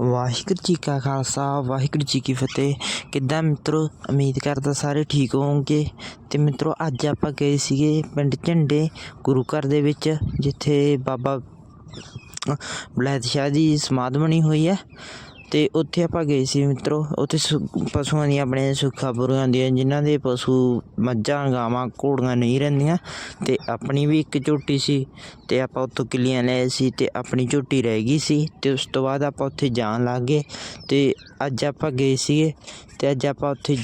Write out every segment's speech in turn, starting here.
ਵਾਹਿਗੁਰੂ ਜੀ ਕਾ ਖਾਲਸਾ, ਵਾਹਿਗੁਰੂ ਜੀ ਕੀ ਫਤਿਹ। ਕਿੱਦਾਂ ਮਿੱਤਰੋ, ਉਮੀਦ ਕਰਦਾ ਸਾਰੇ ਠੀਕ ਹੋਵੋਗੇ। ਤੇ ਮਿੱਤਰੋ, ਅੱਜ ਆਪਾਂ ਗਏ ਸੀਗੇ ਪਿੰਡ ਝੰਡੇ, ਗੁਰੂ ਘਰ ਦੇ ਵਿੱਚ, ਜਿੱਥੇ ਬਾਬਾ ਬਲੈਤ ਸ਼ਾਹ ਦੀ ਸਮਾਧ ਬਣੀ ਹੋਈ ਹੈ। ਅਤੇ ਉੱਥੇ ਆਪਾਂ ਗਏ ਸੀ ਮਿੱਤਰੋ, ਉੱਥੇ ਸੁ- ਪਸ਼ੂਆਂ ਦੀਆਂ ਆਪਣੇ ਸੁੱਖਾਂ ਪੂਰੀਆਂ ਹੁੰਦੀਆਂ, ਜਿਨ੍ਹਾਂ ਦੇ ਪਸ਼ੂ ਮੱਝਾਂ, ਗਾਵਾਂ, ਘੋੜੀਆਂ ਨਹੀਂ ਰਹਿੰਦੀਆਂ ਅਤੇ ਆਪਣੀ ਵੀ ਇੱਕ ਝੋਟੀ ਸੀ ਅਤੇ ਆਪਾਂ ਉੱਥੋਂ ਕਿੱਲੀਆਂ ਲਏ ਸੀ ਅਤੇ ਆਪਣੀ ਝੋਟੀ ਰਹਿ ਗਈ ਸੀ ਅਤੇ ਉਸ ਤੋਂ ਬਾਅਦ ਆਪਾਂ ਉੱਥੇ ਜਾਣ ਲੱਗ ਗਏ ਅਤੇ ਅੱਜ ਆਪਾਂ ਗਏ ਸੀਗੇ ਅਤੇ ਅੱਜ ਆਪਾਂ ਉੱਥੇ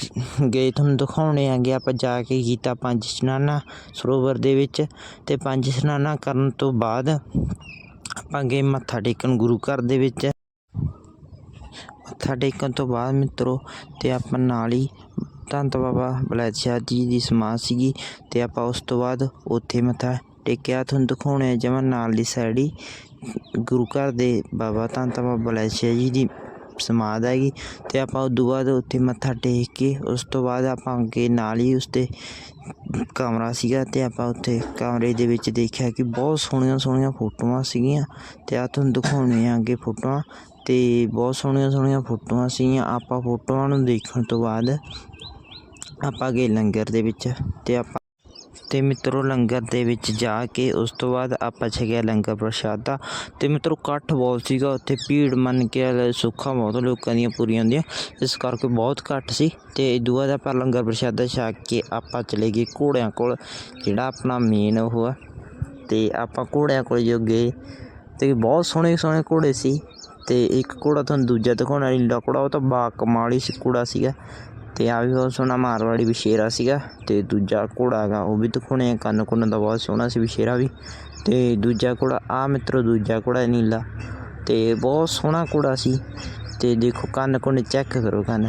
ਗਏ, ਤੁਹਾਨੂੰ ਦਿਖਾਉਣੇ ਆਂਗੇ ਆਪਾਂ ਜਾ ਕੇ ਕੀਤਾ ਪੰਜ ਇਸ਼ਨਾਨਾ ਸਰੋਵਰ ਦੇ ਵਿੱਚ ਅਤੇ ਪੰਜ ਇਸ਼ਨਾਨਾ ਕਰਨ ਤੋਂ ਬਾਅਦ ਆਪਾਂ ਗਏ ਮੱਥਾ ਟੇਕਣ ਗੁਰੂ ਘਰ ਦੇ ਵਿੱਚ। ਮੱਥਾ ਟੇਕਣ ਤੋਂ ਬਾਅਦ ਮਿੱਤਰੋ ਅਤੇ ਆਪਾਂ ਨਾਲ ਹੀ ਧੰਤ ਬਾਬਾ ਬਲੈਤ ਸ਼ਾਹ ਜੀ ਦੀ ਸਮਾਧ ਸੀਗੀ ਅਤੇ ਆਪਾਂ ਉਸ ਤੋਂ ਬਾਅਦ ਉੱਥੇ ਮੱਥਾ ਟੇਕਿਆ ਤੁਹਾਨੂੰ ਦਿਖਾਉਣੇ ਜਮਾਂ ਨਾਲ ਦੀ ਸਾਈਡ ਹੀ ਗੁਰੂ ਘਰ ਦੇ ਬਾਬਾ ਧੰਨ ਬਾਬਾ ਬਲੈਤ ਸ਼ਾਹ ਜੀ ਦੀ ਸਮਾਧ ਹੈਗੀ ਅਤੇ ਆਪਾਂ ਉਦੋਂ ਬਾਅਦ ਉੱਥੇ ਮੱਥਾ ਟੇਕ ਕੇ ਉਸ ਤੋਂ ਬਾਅਦ ਆਪਾਂ ਅੱਗੇ ਨਾਲ ਹੀ ਉਸਦੇ ਕਮਰਾ ਸੀਗਾ ਅਤੇ ਆਪਾਂ ਉੱਥੇ ਕਮਰੇ ਦੇ ਵਿੱਚ ਦੇਖਿਆ ਕਿ ਬਹੁਤ ਸੋਹਣੀਆਂ ਸੋਹਣੀਆਂ ਫੋਟੋਆਂ ਸੀਗੀਆਂ ਅਤੇ ਆ ਤੁਹਾਨੂੰ ਦਿਖਾਉਣੇ ਆ ਅੱਗੇ ਫੋਟੋਆਂ ਅਤੇ ਬਹੁਤ ਸੋਹਣੀਆਂ ਸੋਹਣੀਆਂ ਫੋਟੋਆਂ ਸੀਗੀਆਂ। ਆਪਾਂ ਫੋਟੋਆਂ ਨੂੰ ਦੇਖਣ ਤੋਂ ਬਾਅਦ ਆਪਾਂ ਗਏ ਲੰਗਰ ਦੇ ਵਿੱਚ ਅਤੇ ਆਪਾਂ ਅਤੇ ਮਿੱਤਰੋ ਲੰਗਰ ਦੇ ਵਿੱਚ ਜਾ ਕੇ ਉਸ ਤੋਂ ਬਾਅਦ ਆਪਾਂ ਛਕਿਆ ਲੰਗਰ ਪ੍ਰਸ਼ਾਦਾ ਅਤੇ ਮਿੱਤਰੋ ਇਕੱਠ ਬਹੁਤ ਸੀਗਾ, ਉੱਥੇ ਭੀੜ ਮੰਨ ਕੇ ਸੁੱਖਾਂ ਬਹੁਤ ਲੋਕਾਂ ਦੀਆਂ ਪੂਰੀਆਂ ਹੁੰਦੀਆਂ, ਇਸ ਕਰਕੇ ਬਹੁਤ ਘੱਟ ਸੀ। ਅਤੇ ਇਦੋਂ ਬਾਅਦ ਆਪਾਂ ਲੰਗਰ ਪ੍ਰਸ਼ਾਦਾ ਛਕ ਕੇ ਆਪਾਂ ਚਲੇ ਗਏ ਘੋੜਿਆਂ ਕੋਲ, ਜਿਹੜਾ ਆਪਣਾ ਮੇਨ ਉਹ ਆ। ਅਤੇ ਆਪਾਂ ਘੋੜਿਆਂ ਕੋਲ ਜੋ ਗਏ ਅਤੇ ਬਹੁਤ ਸੋਹਣੇ ਸੋਹਣੇ ਘੋੜੇ ਸੀ। ਅਤੇ ਇੱਕ ਘੋੜਾ ਤੁਹਾਨੂੰ ਦੂਜਾ ਦਿਖਾਉਣਾ ਨੀਲਾ ਘੋੜਾ, ਉਹ ਤਾਂ ਬਾ ਕਮਾਲ ਹੀ ਸੀ ਘੋੜਾ ਸੀਗਾ। ਤੇ ਆ ਵੀ ਬਹੁਤ ਸੋਹਣਾ ਮਾਰਵਾੜੀ ਵਿਸ਼ੇਰਾ ਸੀਗਾ ਤੇ ਦੂਜਾ ਘੋੜਾ ਹੈਗਾ ਉਹ ਵੀ ਦਿਖਾਉਣੇ ਆ, ਕੰਨ ਕੁੰਨ ਦਾ ਬਹੁਤ ਸੋਹਣਾ ਸੀ ਵਿਸ਼ੇਰਾ ਵੀ। ਤੇ ਦੂਜਾ ਘੋੜਾ ਆ ਮਿੱਤਰੋ ਦੂਜਾ ਘੋੜਾ ਨੀਲਾ। ਤੇ ਬਹੁਤ ਸੋਹਣਾ ਘੋੜਾ ਸੀ। ਤੇ ਦੇਖੋ ਕੰਨ ਕੁੰਨ ਚੈੱਕ ਕਰੋ ਕੰਨ।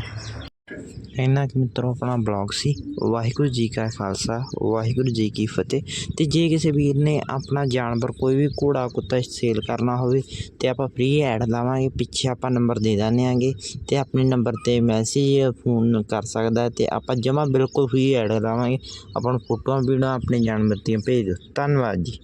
ਇੰਨਾ ਕਿ ਮਿੱਤਰੋ ਆਪਣਾ ਬਲੌਗ ਸੀ। ਵਾਹਿਗੁਰੂ ਜੀ ਕਾ ਖਾਲਸਾ, ਵਾਹਿਗੁਰੂ ਜੀ ਕੀ ਫਤਿਹ। ਤੇ ਜੇ ਕਿਸੇ ਵੀਰ ਨੇ ਆਪਣਾ ਜਾਨਵਰ ਕੋਈ ਵੀ ਘੋੜਾ ਕੁੱਤਾ ਸੇਲ ਕਰਨਾ ਹੋਵੇ, ਤੇ ਆਪਾਂ ਫ੍ਰੀ ਐਡ ਲਾਵਾਂਗੇ, ਪਿੱਛੇ ਆਪਾਂ ਨੰਬਰ ਦੇ ਦਿੰਦੇ ਆਂਗੇ ਤੇ ਆਪਣੇ ਨੰਬਰ ਤੇ ਮੈਸੇਜ ਫੋਨ ਕਰ ਸਕਦਾ ਤੇ ਆਪਾਂ ਜਮਾ ਬਿਲਕੁਲ ਫ੍ਰੀ ਐਡ ਲਾਵਾਂਗੇ। ਆਪਾਂ ਨੂੰ ਫੋਟੋਆਂ ਵੀਡੀਓ ਆਪਣੇ ਜਾਨਵਰ ਦੀਆਂ ਭੇਜ ਦਿਓ। ਧੰਨਵਾਦ ਜੀ।